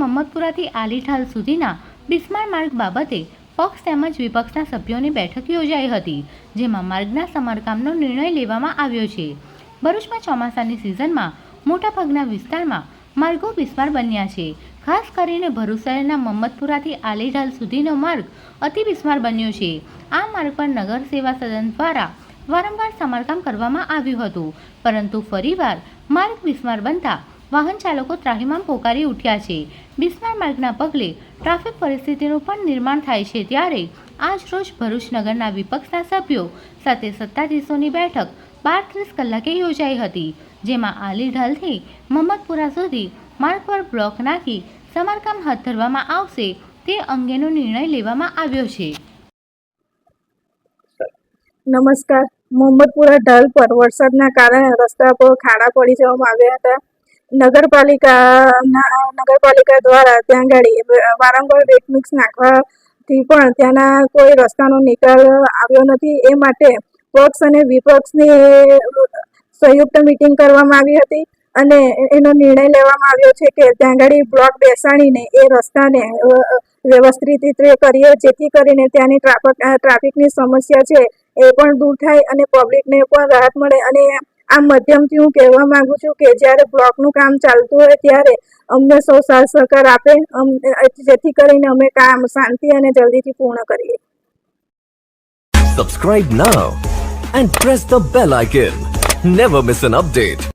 મમ્મદપુરાથી આલીઠાલ સુધીના બિસ્માર માર્ગ બાબતે પક્ષ તેમજ વિપક્ષના સભ્યોની બેઠક યોજાઈ હતી, જેમાં માર્ગના સમારકામનો નિર્ણય લેવામાં આવ્યો છે. ભરૂચમાં ચોમાસાની સિઝનમાં મોટાભાગના વિસ્તારમાં માર્ગો બિસ્માર બન્યા છે. ખાસ કરીને ભરૂચ શહેરના મમ્મદપુરાથી આલીઢાલ સુધીનો માર્ગ અતિ બિસ્માર બન્યો છે. આ માર્ગ પર નગર સેવા સદન દ્વારા વારંવાર સમારકામ કરવામાં આવ્યું હતું, પરંતુ ફરીવાર માર્ગ બિસ્માર બનતા વાહન ચાલકો ત્રાહિમામ પોકારી ઉઠ્યા છે. બિસ્માર માર્ગના પગલે ટ્રાફિક પરિસ્થિતિનું પણ નિર્માણ થાય છે ત્યારે આજ રોજ ભરૂચ નગરના વિપક્ષના સભ્યો સાથે સત્તાધીશોની બેઠક બાર ત્રીસ કલાકે યોજાઈ હતી, જેમાં આલીઢાલથી મમ્મદપુરા સુધી માર્ગ પર બ્લોક નાખી સમારકામ હાથ ધરવામાં આવશે તે અંગેનો નિર્ણય લેવામાં આવ્યો છે. નમસ્કાર. મોહમ્મદપુરા ઢાલ પર વરસાદના કારણે રસ્તા પર ખાડા પડી જવામાં આવ્યા હતા. નગરપાલિકાના, નગરપાલિકા દ્વારા ત્યાં આગળ વારંવાર વેટ મિક્સ નાખવાથી પણ ત્યાંના કોઈ રસ્તાનો નિકાલ આવ્યો નથી. એ માટે પક્ષ અને વિપક્ષની સંયુક્ત મિટિંગ કરવામાં આવી હતી અને એનો નિર્ણય લેવામાં આવ્યો છે કે ત્યાં આગળ બ્લોક બેસાડીને એ રસ્તાને વ્યવસ્થિત રીતે કરીએ, જેથી કરીને ત્યાંની ટ્રાફિક ટ્રાફિકની સમસ્યા છે એ પણ દૂર થાય અને પબ્લિકને પણ રાહત મળે અને આ માધ્યમથી હું કહેવા માંગુ છું કે જ્યારે બ્લોકનું કામ ચાલતું હોય ત્યારે અમને સૌ સાથ સહકાર આપે. જેથી કરીને અમે કામ શાંતિ અને જલ્દીથી પૂર્ણ કરીએ. Subscribe now and press the bell icon never miss an update.